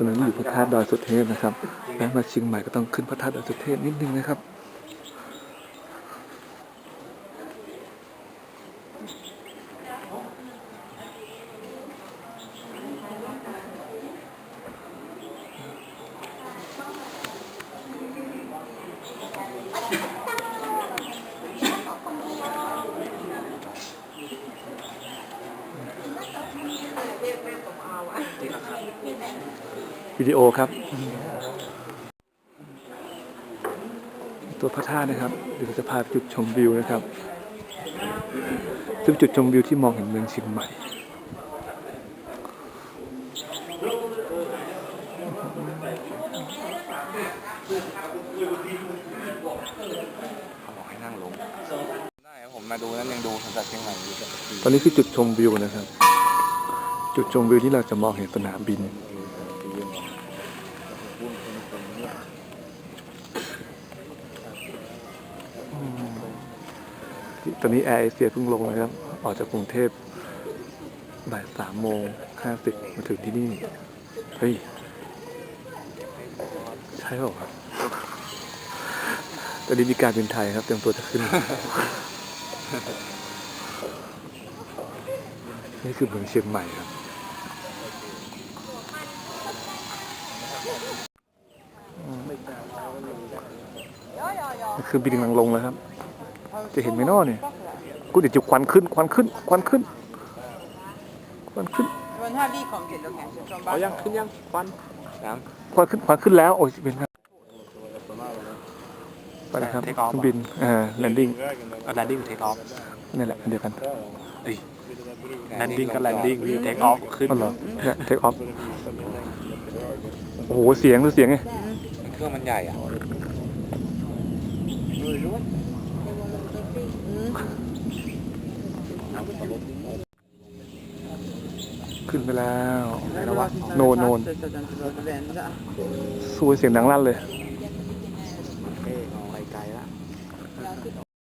อนนั้นอยู่พระธาตุดอยสุเทพนะครับแล้วมาเชียงใหม่ก็ต้องขึ้นพระธาตุดอยสุเทพนิดนึงนะครับ วิดีโอครับ ตัวพระธาตุนะครับเดี๋ยวเราจะพาไปจุดชมวิวนะครับ ซึ่งจุดชมวิวที่มองเห็นเมืองเชียงใหม่เขาบอกให้นั่งลงได้ครับผมมาดูนั้นยังดูสวนสัตว์เชียงใหม่อยู่ตอนนี้คือจุดชมวิวนะครับ จุดชมวิวที่เราจะมองเห็นสนามบิน ตอนนี้แอร์เอเชียเพิ่งลงนะครับ ออกจากกรุงเทพบ่ายสามโมงห้าสิบมาถึงที่นี่ เฮ้ย ใช่เปล่าครับ ตอนนี้มีการบินไทยครับ เตรียมตัวจะขึ้น นี่คือเมืองเชียงใหม่ครับ คือบินกำลังลงแล้วครับ จะเห็นไหมนอเนี่ยกูเดี๋ยวจะควันขึ้นควันขึ้นควันขึ้นควันขึ้นเอายังขึ้นยังควันยังควันขึ้นควันขึ้นแล้วโอ้ยบินครับไปนะครับบินเอ่อแลนดิ้งแลนดิ้งเทคออฟนี่แหละเดียวกันไอ้แลนดิ้งกับแลนดิ้งพี่เทคออฟขึ้นอ๋อเหรอเนี่ยเทคออฟโอ้โหเสียงดูเสียงไงเครื่องมันใหญ่อะ ขึ้นไปแล้วแล้ววะโนนโนนสวยเสียงดังลั่นเลย